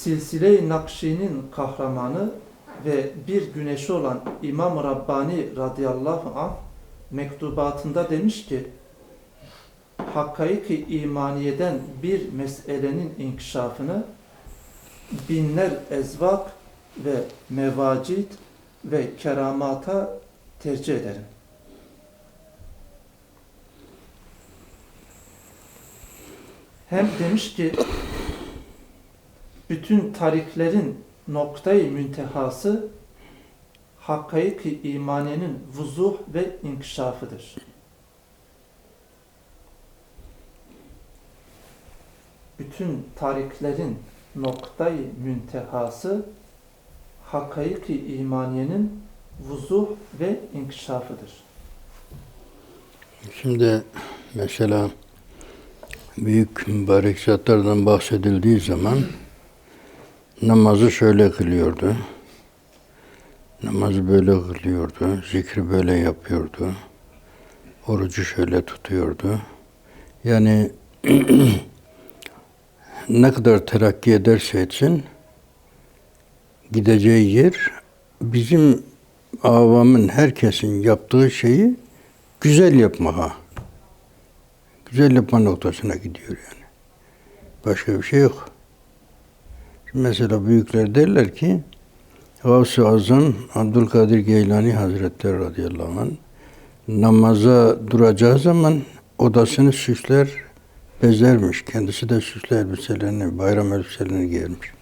Silsile-i Nakşi'nin kahramanı ve bir güneşi olan İmam Rabbani radıyallahu anh mektubatında demiş ki Hakkaik-i imaniyeden bir meselenin inkişafını binler ezvak ve mevacit ve keramata tercih ederim. Hem demiş ki bütün tariklerin noktayı müntehası hakkaik-i imaniyenin vuzuh ve inkişafıdır. Bütün tariklerin noktayı müntehası hakkaik-i imaniyenin vuzuh ve inkişafıdır. Şimdi mesela büyük mübarek zatlardan bahsedildiği zaman namazı şöyle kılıyordu. Namazı böyle kılıyordu. Zikri böyle yapıyordu. Orucu şöyle tutuyordu. Yani ne kadar terakki ederse etsin gideceği yer bizim avamın herkesin yaptığı şeyi güzel yapmaya. Güzel yapma noktasına gidiyor yani. Başka bir şey yok. Mesela büyükler derler ki Gavs-ı Azam Abdülkadir Geylani Hazretleri radıyallahu anh namaza duracağı zaman odasını süsler, bezermiş. Kendisi de süslü elbiselerini, bayram elbiselerini giyermiş.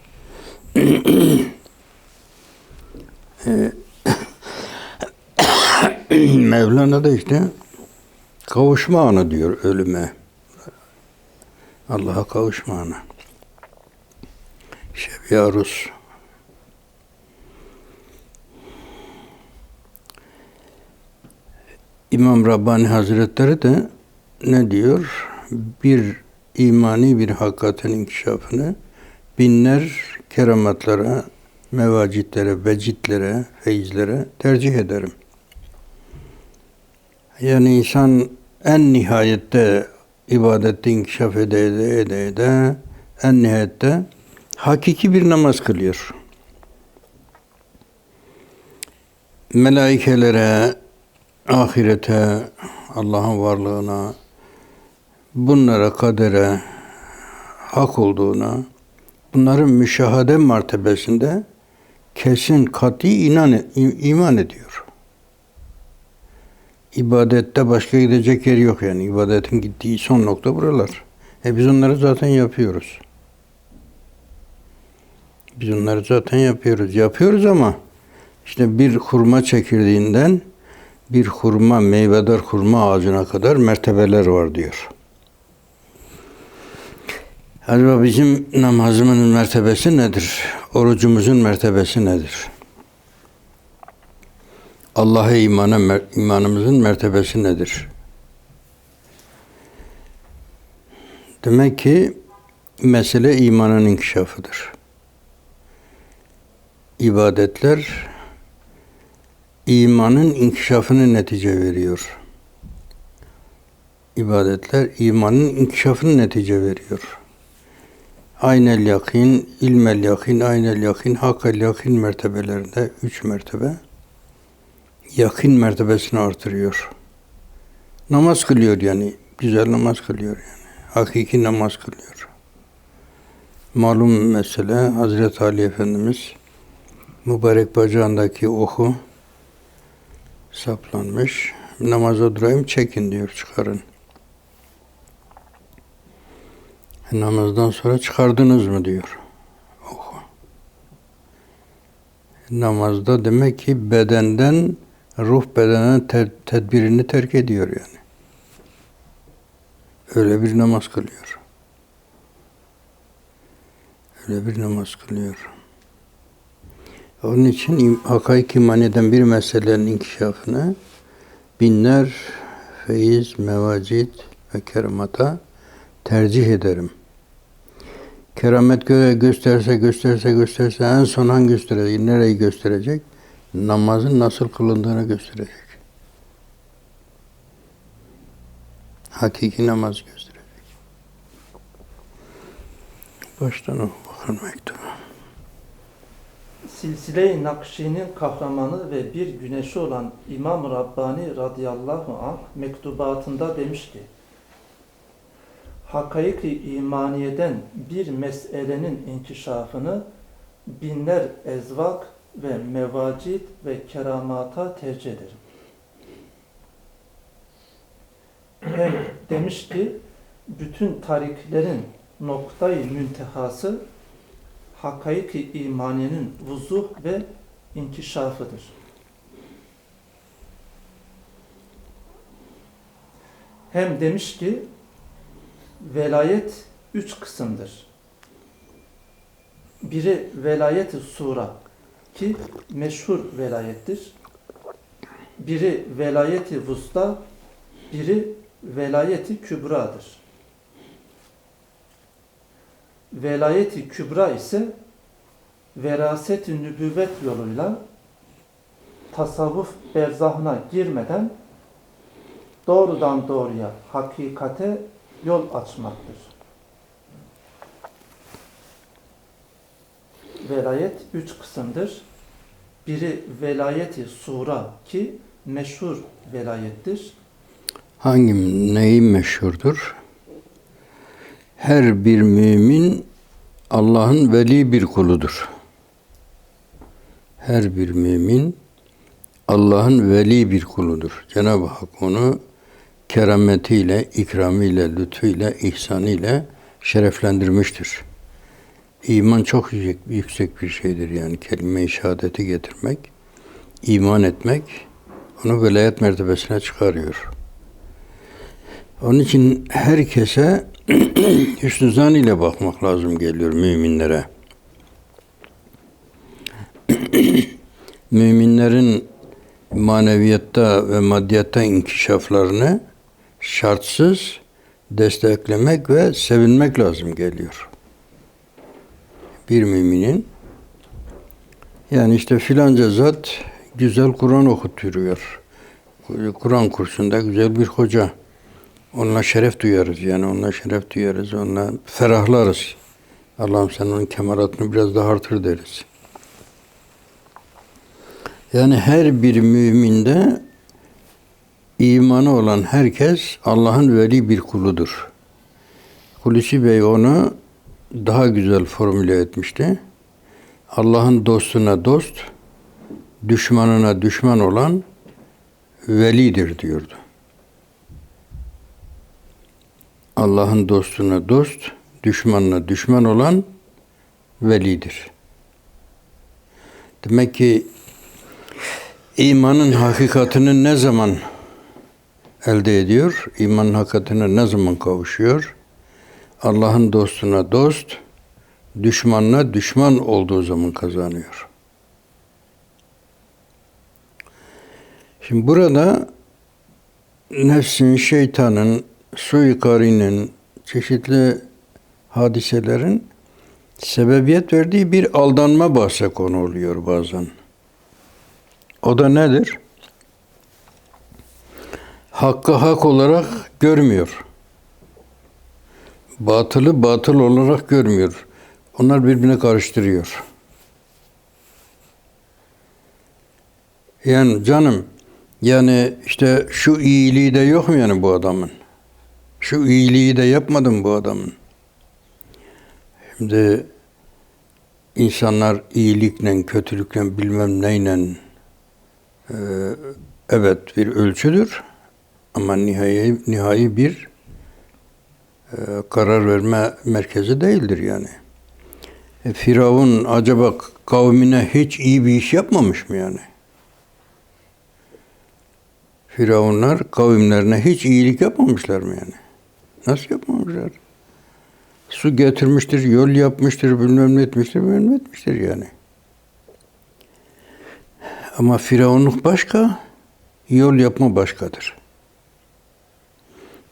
Mevlana da işte kavuşma anı diyor ölüme. Allah'a kavuşma anı. Şebi Arus. İmam Rabbani Hazretleri de ne diyor? Bir imani bir hakikatin inkişafını binler keramatlara, mevacitlere, vecitlere, feyizlere tercih ederim. Yani insan en nihayette ibadette inkişaf ede ede ede ede en nihayette hakiki bir namaz kılıyor. Melaikelere, ahirete, Allah'ın varlığına, bunlara kadere hak olduğuna, bunların müşahede mertebesinde kesin kati inan, iman ediyor. İbadette başka gidecek yer yok yani. İbadetin gittiği son nokta buralar. E biz onları zaten yapıyoruz. Biz onları zaten yapıyoruz. Yapıyoruz ama işte bir hurma çekirdeğinden bir hurma, meyvedar hurma ağacına kadar mertebeler var diyor. Acaba bizim namazımızın mertebesi nedir? Orucumuzun mertebesi nedir? Allah'a imana, imanımızın mertebesi nedir? Demek ki mesele imanın inkişafıdır. İbadetler imanın inkişafını netice veriyor. İbadetler imanın inkişafını netice veriyor. Aynel yakin, ilmel yakin, aynel yakin, hakkel yakin mertebelerinde üç mertebe yakın mertebesini artırıyor. Namaz kılıyor yani. Güzel namaz kılıyor yani. Hakiki namaz kılıyor. Malum mesele Hazreti Ali Efendimiz mübarek bacağındaki oku saplanmış. Namaza durayım çekin diyor çıkarın. Namazdan sonra çıkardınız mı diyor. Oku. Namazda demek ki bedenden ruh bedenin te- tedbirini terk ediyor yani. Öyle bir namaz kılıyor. Öyle bir namaz kılıyor. Onun için hakaik imaniyeden bir meselenin inkişafını binler feyiz, mevacit ve keramata tercih ederim. Keramet gö- gösterse gösterse gösterse en son gösterecek, nereyi gösterecek? namazın nasıl kılındığını gösterecek. Hakiki namaz gösterecek. Baştan oku bakın mektubu. Silsile-i Nakşi'nin kahramanı ve bir güneşi olan İmam Rabbani radıyallahu anh mektubatında demiş ki, Hakaik-i imaniyeden bir meselenin inkişafını binler ezvak ve mevacid ve keramata tercih ederim. Hem demiş ki, bütün tariklerin noktayı müntehası hakaik-i imaniyenin vuzuh ve inkişafıdır. Hem demiş ki velayet üç kısımdır. Biri velayeti sura ki meşhur velayettir. Biri velayeti vusta, biri velayeti kübradır. Velayeti kübra ise veraset-i nübüvvet yoluyla tasavvuf berzahına girmeden doğrudan doğruya hakikate yol açmaktır. Velayet üç kısımdır. Biri velayeti sura ki meşhur velayettir. Hangi neyi meşhurdur? Her bir mümin Allah'ın veli bir kuludur. Her bir mümin Allah'ın veli bir kuludur. Cenab-ı Hak onu kerametiyle, ikramıyla, lütfuyla, ihsanıyla şereflendirmiştir. İman çok yüksek, yüksek bir şeydir yani kelime-i şehadeti getirmek, iman etmek onu velayet mertebesine çıkarıyor. Onun için herkese hüsnü zan ile bakmak lazım geliyor müminlere. Müminlerin maneviyatta ve maddiyatta inkişaflarını şartsız desteklemek ve sevinmek lazım geliyor. Bir müminin yani işte filanca zat güzel Kur'an okutuyor. Kur'an kursunda güzel bir hoca. Onunla şeref duyarız yani onunla şeref duyarız, onunla ferahlarız. Allah'ım sen onun kemaratını biraz daha artır deriz. Yani her bir müminde imanı olan herkes Allah'ın veli bir kuludur. Hulusi Bey onu daha güzel formüle etmişti. Allah'ın dostuna dost, düşmanına düşman olan velidir diyordu. Allah'ın dostuna dost, düşmanına düşman olan velidir. Demek ki imanın hakikatini ne zaman elde ediyor? İmanın hakikatine ne zaman kavuşuyor? Allah'ın dostuna dost, düşmanına düşman olduğu zaman kazanıyor. Şimdi burada nefsin, şeytanın, suikarinin, çeşitli hadiselerin sebebiyet verdiği bir aldanma bahse konu oluyor bazen. O da nedir? Hakkı hak olarak görmüyor. Batılı batıl olarak görmüyor. Onlar birbirine karıştırıyor. Yani canım, yani işte şu iyiliği de yok mu yani bu adamın? Şu iyiliği de yapmadı mı bu adamın? Şimdi insanlar iyilikle, kötülükle, bilmem neyle e, evet bir ölçüdür ama nihai, nihai bir e, karar verme merkezi değildir yani. E, Firavun acaba kavmine hiç iyi bir iş yapmamış mı yani? Firavunlar kavimlerine hiç iyilik yapmamışlar mı yani? Nasıl yapmamışlar? Su getirmiştir, yol yapmıştır, bilmem ne etmiştir, bilmem ne etmiştir yani. Ama firavunluk başka, yol yapma başkadır.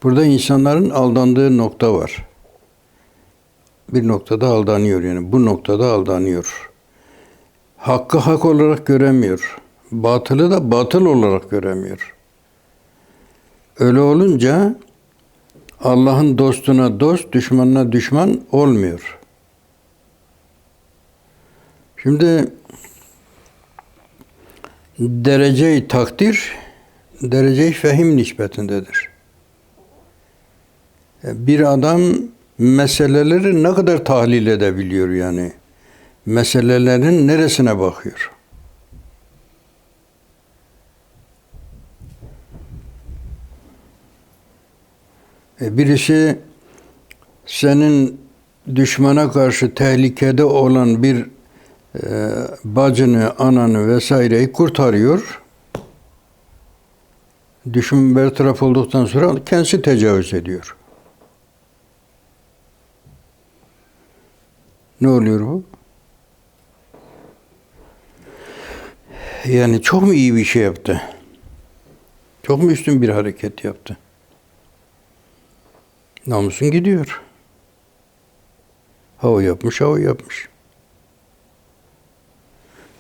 Burada insanların aldandığı nokta var. Bir noktada aldanıyor yani. Bu noktada aldanıyor. Hakkı hak olarak göremiyor. Batılı da batıl olarak göremiyor. Öyle olunca Allah'ın dostuna dost, düşmanına düşman olmuyor. Şimdi derece-i takdir derece-i fehim nispetindedir. E, Bir adam meseleleri ne kadar tahlil edebiliyor yani? Meselelerin neresine bakıyor? Birisi senin düşmana karşı tehlikede olan bir e, bacını, ananı vesaireyi kurtarıyor. Düşman bertaraf olduktan sonra kendisi tecavüz ediyor. Ne oluyor bu? Yani çok mu iyi bir şey yaptı? Çok mu üstün bir hareket yaptı? Namusun gidiyor. Ha o yapmış, ha o yapmış.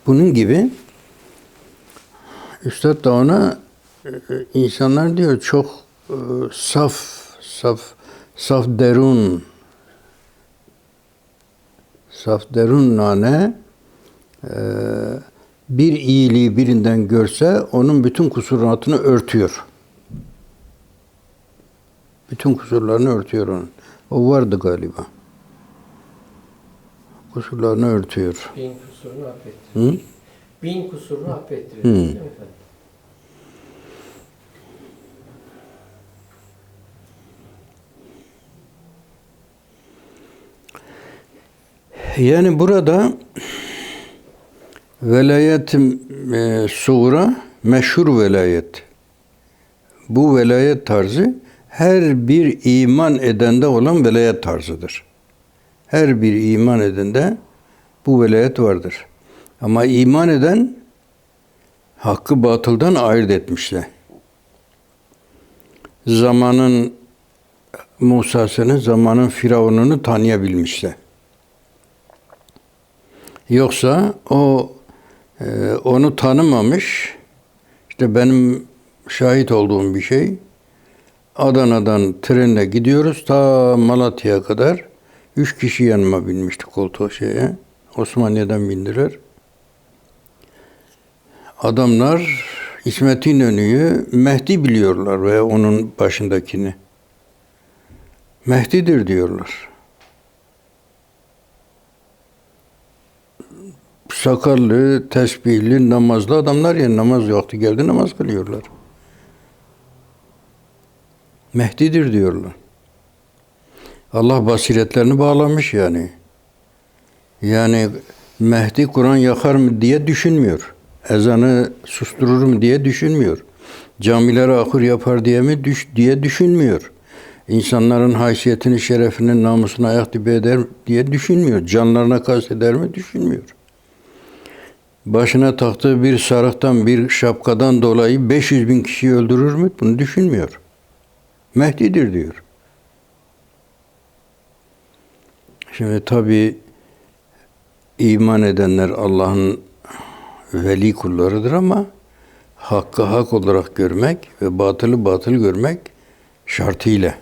Bunun gibi Üstad da ona e, e, insanlar diyor çok e, saf, saf, saf derun, saf derun nane bir iyiliği birinden görse onun bütün kusuratını örtüyor. Bütün kusurlarını örtüyor onun. O vardı galiba. Kusurlarını örtüyor. Bin kusurunu affettiriyor. Hı? Bin kusurunu affettiriyor. Hı. Değil mi efendim? Yani burada velayet e, suğra meşhur velayet. Bu velayet tarzı her bir iman edende olan velayet tarzıdır. Her bir iman edende bu velayet vardır. Ama iman eden hakkı batıldan ayırt etmişler. Zamanın Musa'sını, zamanın Firavun'unu tanıyabilmişler. Yoksa o e, onu tanımamış. İşte benim şahit olduğum bir şey. Adana'dan trenle gidiyoruz ta Malatya'ya kadar. Üç kişi yanıma binmişti koltuğa şeye. Osmaniye'den bindiler. Adamlar İsmet İnönü'yü Mehdi biliyorlar ve onun başındakini. Mehdi'dir diyorlar. sakallı, tesbihli, namazlı adamlar ya namaz vakti geldi namaz kılıyorlar. Mehdi'dir diyorlar. Allah basiretlerini bağlamış yani. Yani Mehdi Kur'an yakar mı diye düşünmüyor. Ezanı susturur mu diye düşünmüyor. Camilere akır yapar diye mi düş diye düşünmüyor. İnsanların haysiyetini, şerefini, namusunu ayak dibe eder diye düşünmüyor. Canlarına kasteder mi düşünmüyor başına taktığı bir sarıktan, bir şapkadan dolayı 500 bin kişiyi öldürür mü? Bunu düşünmüyor. Mehdi'dir diyor. Şimdi tabi iman edenler Allah'ın veli kullarıdır ama hakkı hak olarak görmek ve batılı batıl görmek şartıyla.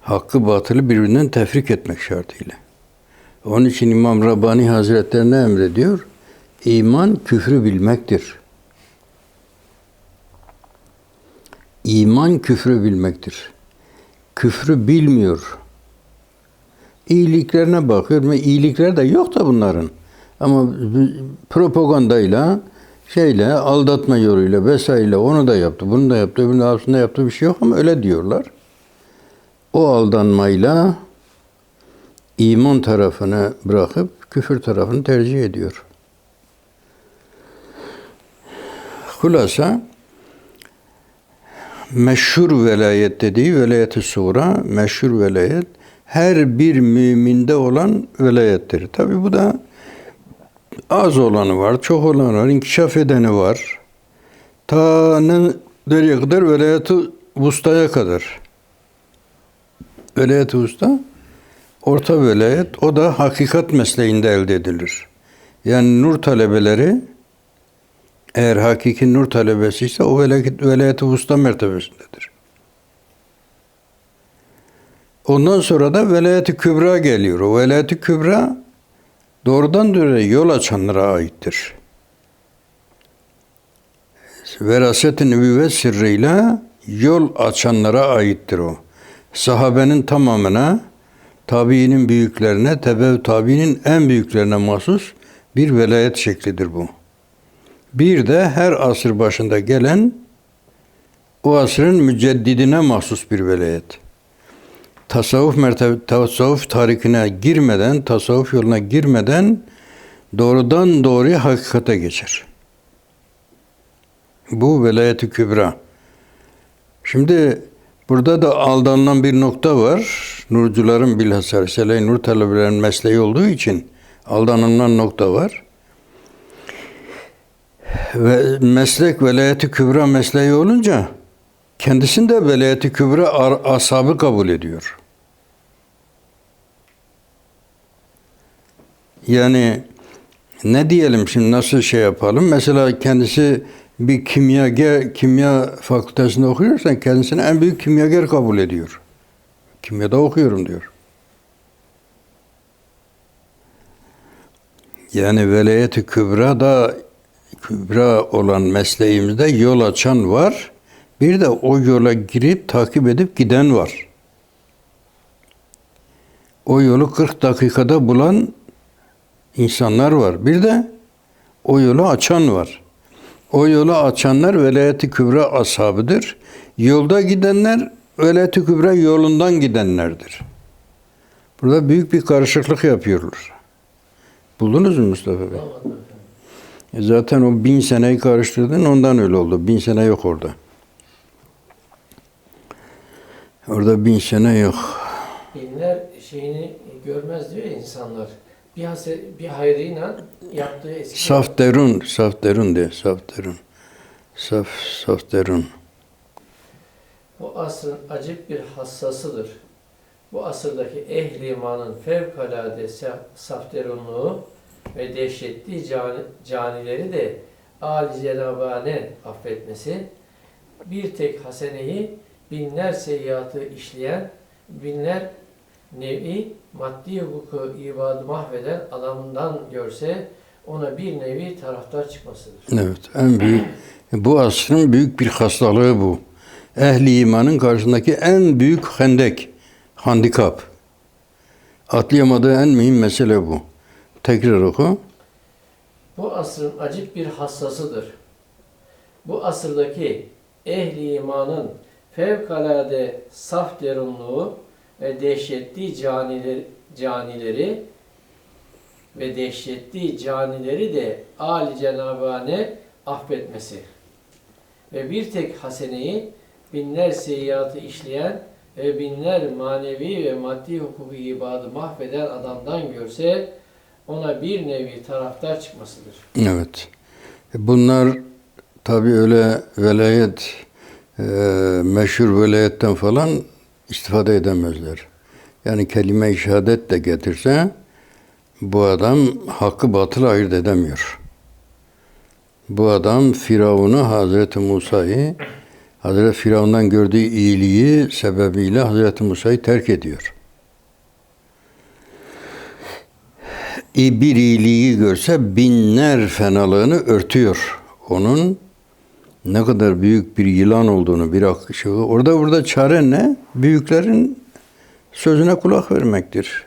Hakkı batılı birbirinden tefrik etmek şartıyla. Onun için İmam Rabbani Hazretleri ne emrediyor? İman küfrü bilmektir. İman küfrü bilmektir. Küfrü bilmiyor. İyiliklerine bakıyor ve iyilikler de yok da bunların. Ama propagandayla, şeyle, aldatma yoluyla vesaireyle onu da yaptı, bunu da yaptı, öbürünün aslında yaptığı bir şey yok ama öyle diyorlar. O aldanmayla iman tarafını bırakıp küfür tarafını tercih ediyor. Hulasa meşhur velayet dediği velayet-i sura, meşhur velayet her bir müminde olan velayettir. Tabi bu da az olanı var, çok olanı var, inkişaf edeni var. Ta ne, nereye kadar? Velayet-i vustaya kadar. Velayet-i usta orta velayet o da hakikat mesleğinde elde edilir. Yani nur talebeleri eğer hakiki nur talebesi ise o velayet, velayet-i usta mertebesindedir. Ondan sonra da velayet-i kübra geliyor. O velayet-i kübra doğrudan doğruya yol açanlara aittir. veraset-i nübüvvet sırrıyla yol açanlara aittir o. Sahabenin tamamına, tabiinin büyüklerine, tebe tabiinin en büyüklerine mahsus bir velayet şeklidir bu. Bir de her asır başında gelen o asrın müceddidine mahsus bir velayet. Tasavvuf mertebe, tasavvuf tarikine girmeden, tasavvuf yoluna girmeden doğrudan doğruya hakikate geçer. Bu velayet-i kübra. Şimdi burada da aldanılan bir nokta var. Nurcuların bilhassa Risale-i Nur talebelerinin mesleği olduğu için aldanılan nokta var. Ve meslek velayeti kübra mesleği olunca kendisini de velayeti kübra ashabı kabul ediyor. Yani ne diyelim şimdi nasıl şey yapalım? Mesela kendisi bir kimyager, kimya fakültesinde okuyorsan kendisini en büyük kimyager kabul ediyor. Kimyada okuyorum diyor. Yani velayeti kübra da kübra olan mesleğimizde yol açan var. Bir de o yola girip takip edip giden var. O yolu 40 dakikada bulan insanlar var. Bir de o yolu açan var. O yolu açanlar velayeti kübra ashabıdır. Yolda gidenler velayeti kübra yolundan gidenlerdir. Burada büyük bir karışıklık yapıyorlar. Buldunuz mu Mustafa Bey? Efendim. E Zaten o bin seneyi karıştırdın ondan öyle oldu. Bin sene yok orada. Orada bin sene yok. Binler şeyini görmez diyor insanlar. Bir, hase, bir hayrıyla yaptığı eski Saf derun, saf derun diye, saf derun. Saf, saf derun. bu asrın acip bir hassasıdır. Bu asırdaki ehli imanın fevkalade se- safterunluğu ve dehşetli cani, canileri de âli cenabane affetmesi, bir tek haseneyi binler seyyiatı işleyen, binler nevi maddi hukuku ibadı mahveden adamından görse ona bir nevi taraftar çıkmasıdır. Evet, en büyük. Bu asrın büyük bir hastalığı bu. Ehli imanın karşısındaki en büyük hendek, handikap. Atlayamadığı en mühim mesele bu. Tekrar oku. Bu asrın acip bir hassasıdır. Bu asırdaki ehli imanın fevkalade saf derunluğu ve dehşetli canileri, canileri ve dehşetli canileri de âli cenabane affetmesi ve bir tek haseneyi binler seyyiatı işleyen ve binler manevi ve maddi hukuku ibadı mahveden adamdan görse ona bir nevi taraftar çıkmasıdır. Evet. E, Bunlar tabi öyle velayet, e, meşhur velayetten falan istifade edemezler. Yani kelime-i şehadet de getirse bu adam hakkı batıl ayırt edemiyor. Bu adam Firavun'u Hazreti Musa'yı Hazreti Firavun'dan gördüğü iyiliği sebebiyle Hazreti Musa'yı terk ediyor. Bir iyiliği görse binler fenalığını örtüyor. Onun ne kadar büyük bir yılan olduğunu bir akışı. Orada burada çare ne? Büyüklerin sözüne kulak vermektir.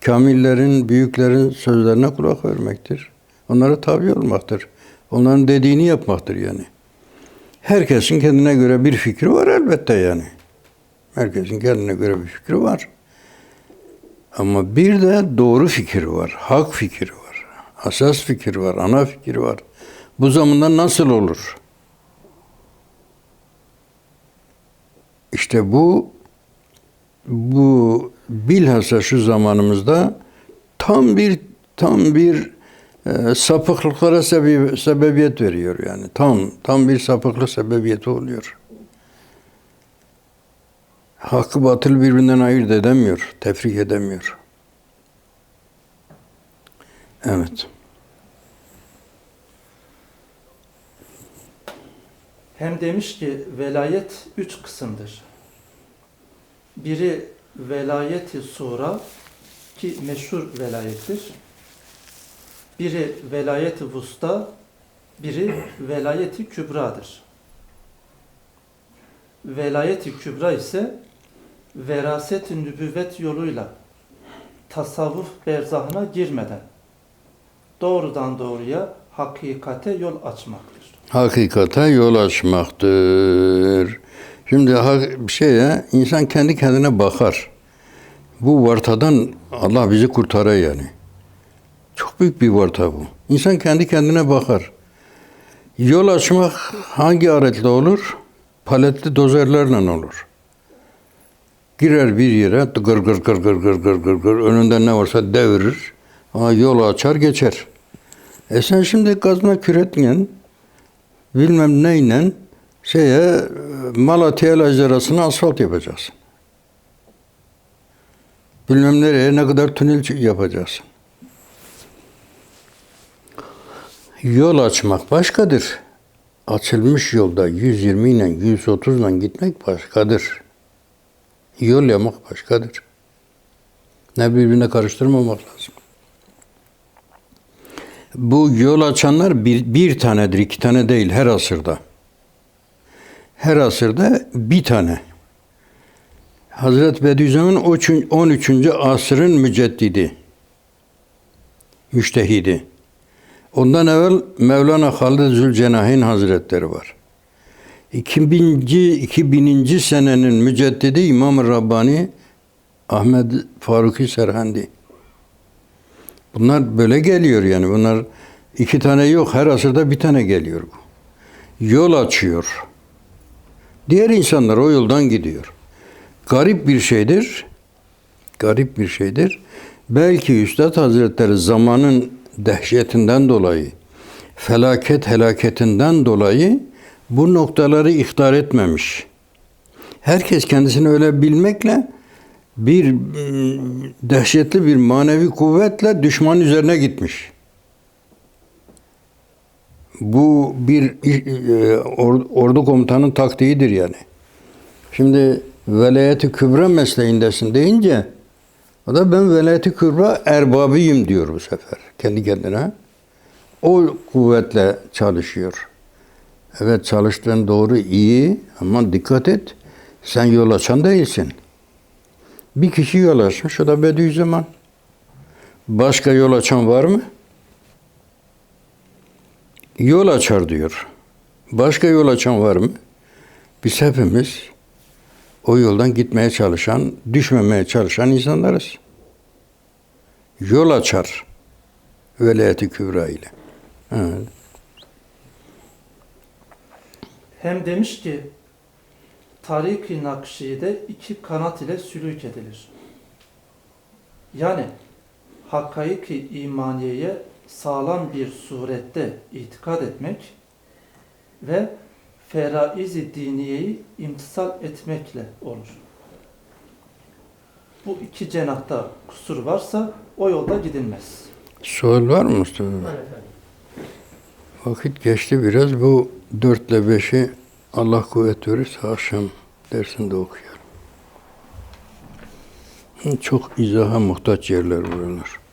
Kamillerin, büyüklerin sözlerine kulak vermektir. Onlara tabi olmaktır. Onların dediğini yapmaktır yani. Herkesin kendine göre bir fikri var elbette yani. Herkesin kendine göre bir fikri var. Ama bir de doğru fikir var, hak fikir var, asas fikir var, ana fikir var. Bu zamanda nasıl olur? İşte bu bu bilhassa şu zamanımızda tam bir tam bir e, sapıklıklara sebebi- sebebiyet veriyor yani. Tam tam bir sapıklık sebebiyeti oluyor. Hakkı batıl birbirinden ayırt edemiyor, tefrik edemiyor. Evet. Hem demiş ki velayet üç kısımdır. Biri velayeti sura ki meşhur velayettir. Biri velayeti vusta Biri velayeti kübradır. Velayeti kübra ise veraset-i nübüvvet yoluyla tasavvuf berzahına girmeden doğrudan doğruya hakikate yol açmaktır. Hakikate yol açmaktır. Şimdi bir şeye insan kendi kendine bakar. Bu vartadan Allah bizi kurtarır yani. Çok büyük bir varta bu. İnsan kendi kendine bakar. Yol açmak hangi aletle olur? Paletli dozerlerle olur. Girer bir yere gır gır gır gır gır gır gır gır önünden ne varsa devirir. Ama yolu açar geçer. E sen şimdi kazma küretle bilmem neyle şeye e, Malatya ile arasına asfalt yapacaksın. Bilmem nereye ne kadar tünel yapacaksın. Yol açmak başkadır. Açılmış yolda 120 ile 130 ile gitmek başkadır. Yol yapmak başkadır. Ne birbirine karıştırmamak lazım. Bu yol açanlar bir, bir tanedir, iki tane değil her asırda. Her asırda bir tane. Hazreti Bediüzzaman 13. 13. asrın müceddidi. Müştehidi. Ondan evvel Mevlana Halid Zülcenahin Hazretleri var. 2000. 2000. senenin müceddidi İmam Rabbani Ahmet Faruki Serhendi. Bunlar böyle geliyor yani. Bunlar iki tane yok. Her asırda bir tane geliyor bu. Yol açıyor. Diğer insanlar o yoldan gidiyor. Garip bir şeydir. Garip bir şeydir. Belki Üstad Hazretleri zamanın dehşetinden dolayı, felaket helaketinden dolayı bu noktaları ihtar etmemiş. Herkes kendisini öyle bilmekle bir dehşetli bir manevi kuvvetle düşman üzerine gitmiş. Bu bir e, or- ordu komutanın taktiğidir yani. Şimdi velayeti kübra mesleğindesin deyince o da ben velayeti kübra erbabıyım diyor bu sefer kendi kendine. O kuvvetle çalışıyor. Evet çalıştığın doğru iyi ama dikkat et. Sen yol açan değilsin. Bir kişi yol açmış, o da Bediüzzaman. Başka yol açan var mı? Yol açar diyor. Başka yol açan var mı? Biz hepimiz o yoldan gitmeye çalışan, düşmemeye çalışan insanlarız. Yol açar. Velayeti kübra ile. Evet. Hem demiş ki Tarik-i Nakşi'de iki kanat ile sülük edilir. Yani hakkaik-i imaniyeye sağlam bir surette itikad etmek ve feraiz-i diniyeyi imtisal etmekle olur. Bu iki cenahta kusur varsa o yolda gidilmez. Sual var mı Mustafa? Bey? Vakit geçti biraz. Bu dörtle beşi Allah kuvvet verirse akşam dersinde okuyalım. Çok izaha muhtaç yerler buralar.